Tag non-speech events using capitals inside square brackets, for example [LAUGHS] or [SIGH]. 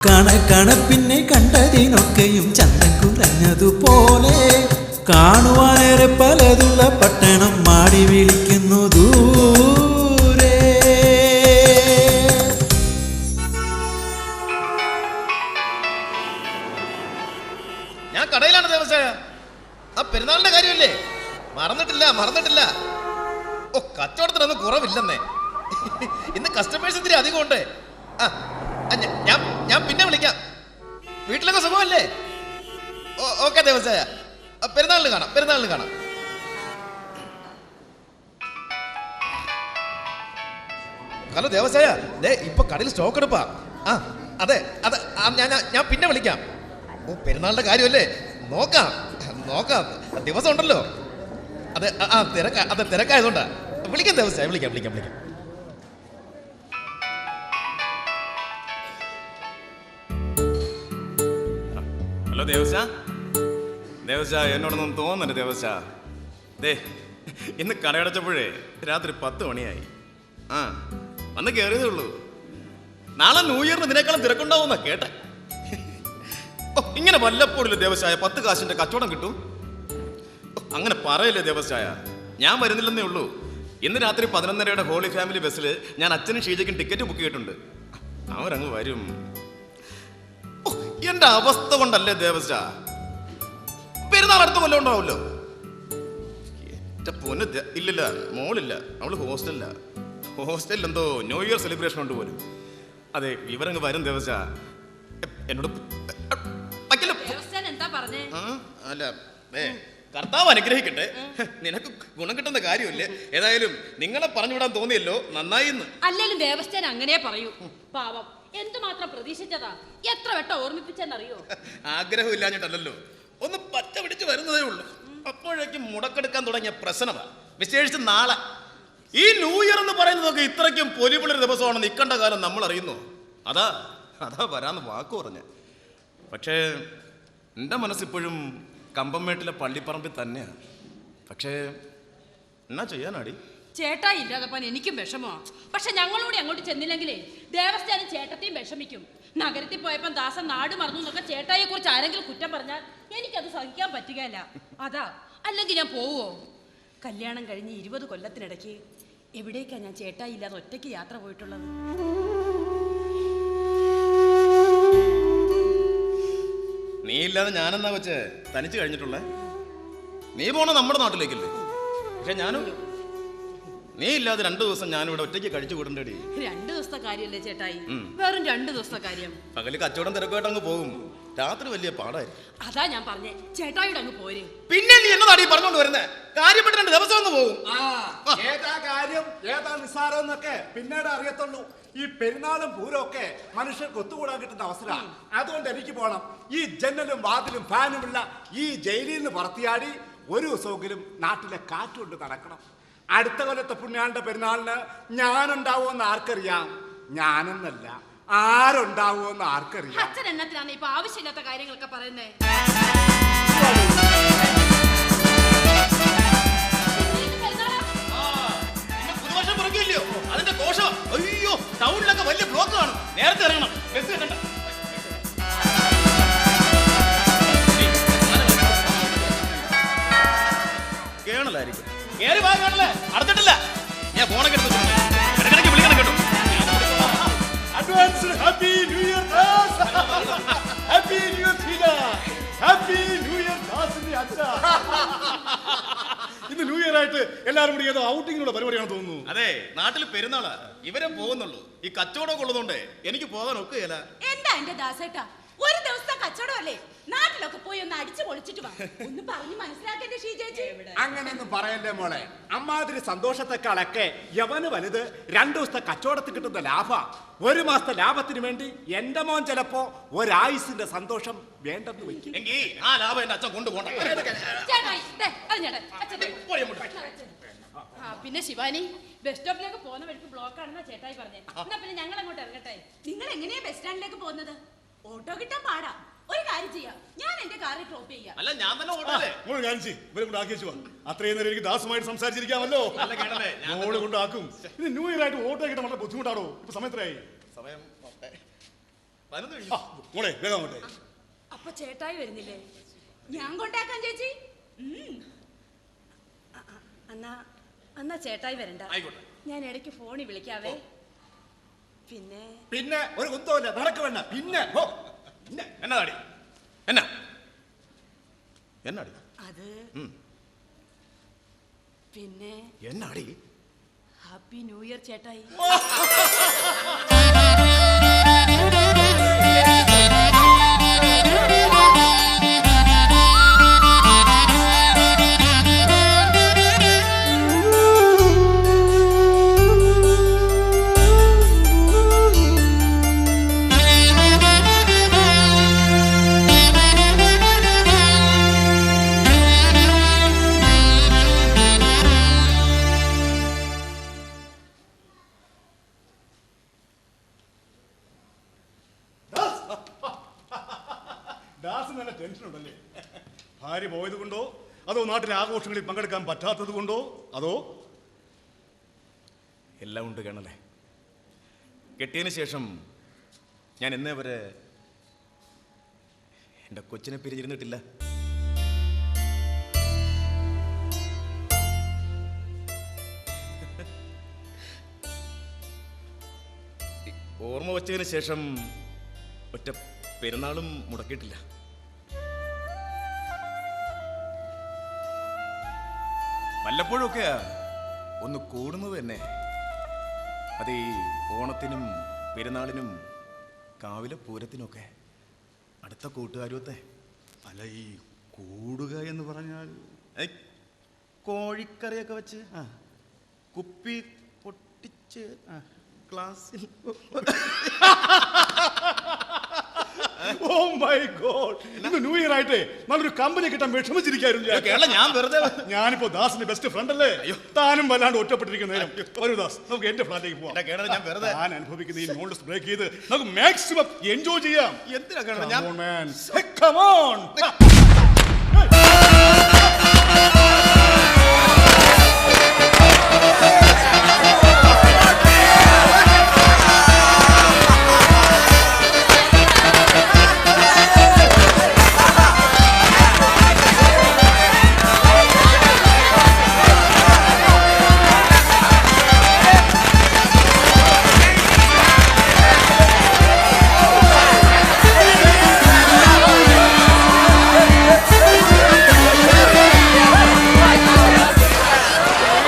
കണക്കണ പിന്നെ കണ്ടതിനൊക്കെയും ചന്തം കുറഞ്ഞതുപോലെ കാണുവാനേറെ പലതുള്ള പട്ടണം മാടി വിളിക്കുന്നു ഞാൻ കടയിലാണ് ദേവസേന ആ പെരുന്നാളിന്റെ കാര്യമല്ലേ? മറന്നിട്ടില്ല മറന്നിട്ടില്ല. ഓ കച്ചവടത്തിനൊന്നും കുറവില്ലെന്നേ. ഇന്ന് കസ്റ്റമേഴ്സ് ഇത്തിരി അധികം ഉണ്ട് ആ ഞാൻ വീട്ടിലൊക്കെ സുഖമല്ലേ? ഓക്കെ ദേവസ്വയ പെരുന്നാളിന് കാണാം പെരുന്നാളിന് കാണാം. ഹലോ ദേവസ്വയ ദേ ഇപ്പൊ കടയിൽ സ്റ്റോക്ക് എടുപ്പാ. ആ അതെ അതെ ഞാൻ ഞാൻ- പിന്നെ വിളിക്കാം. ഓ പെരുന്നാളിന്റെ കാര്യമല്ലേ? നോക്കാം നോക്കാം. ദിവസം ഉണ്ടല്ലോ. അതെ ആ തിരക്ക അതെ തിരക്കായതുകൊണ്ടാ. വിളിക്കാം ദേവസായ വിളിക്കാം വിളിക്കാം വിളിക്കാം. ഹലോ ദേവസ ദേവസ എന്നോടൊന്നും തോന്നണ്ട ദേവസ ദേ ഇന്ന് കടയടച്ചപ്പോഴേ രാത്രി പത്ത് മണിയായി. ആ വന്ന് കയറിയതേ ഉള്ളൂ. നാളെ ന്യൂ ഇയറിന് ഇതിനേക്കാളും തിരക്കുണ്ടാവുമെന്നാ കേട്ടെ. ഓ, ഇങ്ങനെ വല്ലപ്പോഴില്ല ദേവസായ പത്ത് കാശിന്റെ കച്ചവടം കിട്ടും? അങ്ങനെ പറയല്ലേ ദേവസായ ഞാൻ വരുന്നില്ലെന്നേ ഉള്ളൂ. ഇന്ന് രാത്രി പതിനൊന്നരയുടെ ഹോളി ഫാമിലി ബസ്സിൽ ഞാൻ അച്ഛനും ഷീജയ്ക്കും ടിക്കറ്റ് ബുക്ക് ചെയ്തിട്ടുണ്ട്. അവരങ്ങ് വരും. എന്റെ അവസ്ഥ കൊണ്ടല്ലേ ദേവസ്വ പെരുന്നാൾ അടുത്ത കൊല്ലം ഉണ്ടാവുമല്ലോ? എന്റെ പൊന്ന് ഇല്ലില്ല മോളില്ല അവൾ ഹോസ്റ്റലില്ല ഹോസ്റ്റലിൽ എന്തോ ന്യൂ ഇയർ സെലിബ്രേഷൻ ഉണ്ട് പോലും. അതെ ഇവരങ്ങ് വരും ദേവസ്വ എന്നോട് അല്ല ഏ കർത്താവ് അനുഗ്രഹിക്കട്ടെ. നിനക്ക് ഗുണം കിട്ടുന്ന കാര്യമില്ലേ? ഏതായാലും നിങ്ങളെ പറഞ്ഞു വിടാൻ തോന്നിയല്ലോ. നന്നായി എന്ന് ദേവസ്ഥൻ അങ്ങനെ പറയൂ. പാവം. എന്തുമാത്രം പ്രതീക്ഷിച്ചതാ? എത്ര വട്ടം ഓർമ്മിപ്പിച്ചെന്നറിയോ? ആഗ്രഹം ഇല്ലാഞ്ഞിട്ടല്ലോ ഒന്ന് പച്ച പിടിച്ച് വരുന്നതേ ഉള്ളൂ. അപ്പോഴേക്കും മുടക്കെടുക്കാൻ തുടങ്ങിയ പ്രശ്നമാ. വിശേഷിച്ച് നാളെ. ഈ ന്യൂ ഇയർ എന്ന് പറയുന്നതൊക്കെ ഇത്രയ്ക്കും പൊലിപുള്ളൊരു ദിവസമാണ്. നിൽക്കേണ്ട കാലം നമ്മൾ അറിയുന്നു അതാ അതാ വരാന്ന് വാക്ക് പറഞ്ഞ്. പക്ഷേ എന്റെ മനസ്സിപ്പോഴും കമ്പംമേട്ടിലെ പള്ളിപ്പറമ്പിൽ തന്നെയാണ് പക്ഷേ എന്നാ ചെയ്യാനാടി? ചേട്ടാ ഇല്ലാതപ്പാൻ എനിക്കും വിഷമോ പക്ഷെ ഞങ്ങളൂടെ അങ്ങോട്ട് ചെന്നില്ലെങ്കിലേ ദേവസ്ഥാനം ചേട്ടത്തെയും വിഷമിക്കും. നഗരത്തിൽ പോയപ്പോ ദാസൻ നാട് മറന്നു എന്നൊക്കെ ചേട്ടായെ കുറിച്ച് ആരെങ്കിലും കുറ്റം പറഞ്ഞാൽ എനിക്കത് സഹിക്കാൻ പറ്റുകയല്ല. അതാ അല്ലെങ്കിൽ ഞാൻ പോവോ കല്യാണം കഴിഞ്ഞ് ഇരുപത് കൊല്ലത്തിനിടയ്ക്ക് എവിടേക്കാണ് ഞാൻ ചേട്ടായി ഇല്ലാതെ ഒറ്റയ്ക്ക് യാത്ര പോയിട്ടുള്ളത്? ഇല്ലാതെ ഞാനെന്നാ വെച്ച് തനിച്ച് കഴിഞ്ഞിട്ടുള്ളേ? നീ പോണ നമ്മുടെ നാട്ടിലേക്കല്ലേ? പക്ഷെ ഞാനും നീ ഇല്ലാതെ രണ്ടു ദിവസം ഞാൻ ഇവിടെ ഒറ്റയ്ക്ക് കഴിച്ചു കൂടണ്ടടി. രണ്ടു ദിവസത്തെ കാര്യമല്ലേ ചേട്ടായി. വെറും രണ്ടു ദിവസത്തെ കാര്യം. പകൽ കച്ചവടം തിരക്കായിട്ട് അങ്ങ് പോകും. രാത്രി വലിയ പാടായി അതാ ഞാൻ പറഞ്ഞേ. ചേട്ടായിയുടെ അങ്ങ് പോരെ. പിന്നെ നീ എന്നതാടി പറഞ്ഞോണ്ട് വരുന്നേ? കാര്യപ്പെട്ട് രണ്ട് ദിവസം അങ്ങ് പോകും. ആ, ഏതാ കാര്യം? ഏതാ നിസ്സാരം എന്നൊക്കെ പിന്നീട് അറിയത്തുള്ളൂ. ഈ പെരുന്നാളും പൂരമൊക്കെ ഒക്കെ മനുഷ്യർക്ക് ഒത്തുകൂടാൻ കിട്ടുന്ന അവസരമാണ് അതുകൊണ്ട് എനിക്ക് പോകണം ഈ ജനലും വാതിലും ഫാനും ഉള്ള ഈ ജയിലിൽ നിന്ന് പുറത്തിയാടി ഒരു ദിവസമെങ്കിലും നാട്ടിലെ കാറ്റുകൊണ്ട് നടക്കണം. അടുത്ത കൊല്ലത്തെ പുണ്യാളുടെ പെരുന്നാളിന് ഞാനുണ്ടാവുമെന്ന് ആർക്കറിയാം? ഞാനെന്നല്ല ആരുണ്ടാവുമെന്ന് ആർക്കറിയാം? അച്ഛൻ എന്നത്തിനാണ് ഇപ്പൊ ആവശ്യമില്ലാത്ത കാര്യങ്ങളൊക്കെ പറയുന്നേ? ഇന്ന് ന്യൂ ഇയർ ആയിട്ട് എല്ലാവരും കൂടി ഏതോ ഔട്ടിങ്ങിനുള്ള പരിപാടിയാണ് തോന്നുന്നു. അതെ നാട്ടിൽ പെരുന്നാളാ. ഇവരെ പോകുന്നുള്ളൂ. ഈ കച്ചവടം ഉള്ളതുകൊണ്ട് എനിക്ക് പോകാൻ ഒക്കുകയില്ല. എന്താ എന്റെ ദാസേട്ടാ? കച്ചവടമല്ലേ? നാട്ടിലൊക്കെ പോയി ഒന്ന് അടിച്ചു പൊളിച്ചിട്ട് വാ. ഒന്ന് പറഞ്ഞു മനസ്സിലാക്കേണ്ട ഷീജേച്ചി അങ്ങനെയൊന്നും പറയല്ലേ മോളെ. അമ്മാതിരി സന്തോഷത്തെക്കാളൊക്കെ യവന് വലുത് രണ്ടു ദിവസത്തെ കച്ചവടത്തിൽ കിട്ടുന്ന ലാഭ. ഒരു മാസത്തെ ലാഭത്തിന് വേണ്ടി എന്റെ മോൻ ചിലപ്പോ ഒരായുസിന്റെ സന്തോഷം വേണ്ടെന്ന് വെക്കും എങ്കിൽ ആ ലാഭം എന്റെ അച്ഛൻ കൊണ്ടുപോകണ്ട. ചേട്ടായി ദേ, അത് അച്ഛൻ പോയി അങ്ങോട്ട്. ആ പിന്നെ ശിവാനി ബസ് സ്റ്റോപ്പിലേക്ക് പോകുന്ന വഴിക്ക് ബ്ലോക്ക് ആണെന്നാ ചേട്ടായി പറഞ്ഞേ. എന്നാ പിന്നെ ഞങ്ങൾ അങ്ങോട്ട് ഇറങ്ങട്ടെ? നിങ്ങൾ എങ്ങനെയാ ബസ് സ്റ്റാൻഡിലേക്ക് പോകുന്നത്? ഓട്ടോ കിട്ടാൻ പാടാ. ഒരു കാര്യം ചെയ്യാം. ഞാൻ എന്റെ കാറിൽ ഡ്രോപ്പ് ചെയ്യാം. അല്ല ഞാൻ തന്നെ ഓടല്ലേ മോൾ കാണിച്ച് ഇവരെ കൊണ്ട് ആക്കിച്ചു വാ. അത്രയും നേരം എനിക്ക് ദാസുമായിട്ട് സംസാരിച്ചിരിക്കാമല്ലോ. അല്ല കേണല്ലേ ഞാൻ മോൾ കൊണ്ട് ആക്കും. ഇത് ന്യൂ ഇയർ ആയിട്ട് ഓട്ടോ കിട്ടാൻ വളരെ ബുദ്ധിമുട്ടാണോ? ഇപ്പൊ സമയത്രയായി സമയം ആ, കഴിഞ്ഞു. മോളെ വേഗം അങ്ങോട്ടേ. അപ്പൊ ചേട്ടായി വരുന്നില്ലേ? ഞാൻ കൊണ്ടാക്കാൻ ചേച്ചി. ഉം. അ- അ- എന്നാ എന്നാ ചേട്ടായി വരണ്ട. ആയിക്കോട്ടെ. ഞാൻ ഇടയ്ക്ക് ഫോണിൽ വിളിക്കാവേ. പിന്നെ പിന്നെ ഒരു കുന്തമില്ല നടക്ക് വേണ്ട. പിന്നെ ഹോ, പിന്നെ എന്നാ താടി എന്നാ? എന്നാടി? അത് ഉം. പിന്നെ എന്നാടി? ഹാപ്പി ന്യൂ ഇയർ ചേട്ടായി. [LAUGHS] ഉണ്ടല്ലേ? ഭാര്യ പോയത് കൊണ്ടോ? അതോ നാട്ടിലെ ആഘോഷങ്ങളിൽ പങ്കെടുക്കാൻ പറ്റാത്തത് കൊണ്ടോ? അതോ? എല്ലാം ഉണ്ട് കേണല്ലേ കെട്ടിയതിന് ശേഷം ഞാൻ എന്നേ വരെ എന്റെ കൊച്ചിനെ പിരിഞ്ഞിരുന്നിട്ടില്ല. ഓർമ്മ വച്ചതിന് ശേഷം ഒറ്റ പെരുന്നാളും മുടക്കിയിട്ടില്ല. വല്ലപ്പോഴൊക്കെ ഒന്ന് കൂടുന്നത് തന്നെ. അത് ഈ ഓണത്തിനും പെരുന്നാളിനും കാവിലെ പൂരത്തിനൊക്കെ അടുത്ത കൂട്ടുകാരുമത്തെ. അല്ല ഈ കൂടുക എന്ന് പറഞ്ഞാൽ കോഴിക്കറിയൊക്കെ വെച്ച് ആ കുപ്പി പൊട്ടിച്ച് ആ, ഗ്ലാസ്സിൽ ഓ മൈ ഗോഡ് ഇന്ന് ന്യൂ ഇയർ ആയിട്ടേ നല്ലൊരു കമ്പനി കിട്ടാൻ വിഷമിച്ചിരിക്കായിരുന്നു ഞാൻ. കേരള ഞാൻ വെറുതെ ഞാനിപ്പോ ദാസിന്റെ ബെസ്റ്റ് ഫ്രണ്ട് അല്ലേ? താനും വല്ലാണ്ട് ഒറ്റപ്പെട്ടിരിക്കുന്ന നേരം. ഒരു ദാസ് നമുക്ക് എന്റെ ഫ്ലാറ്റിലേക്ക് പോവാം. എടാ, കേരള ഞാൻ വെറുതെ ഞാൻ അനുഭവിക്കുന്ന ഈ നോൾഡ്സ് ബ്രേക്ക് ചെയ്ത് നമുക്ക് മാക്സിമം എൻജോയ് ചെയ്യാം. എന്തിനാ കേരള ഞാൻ Come on, man. Hey, come on.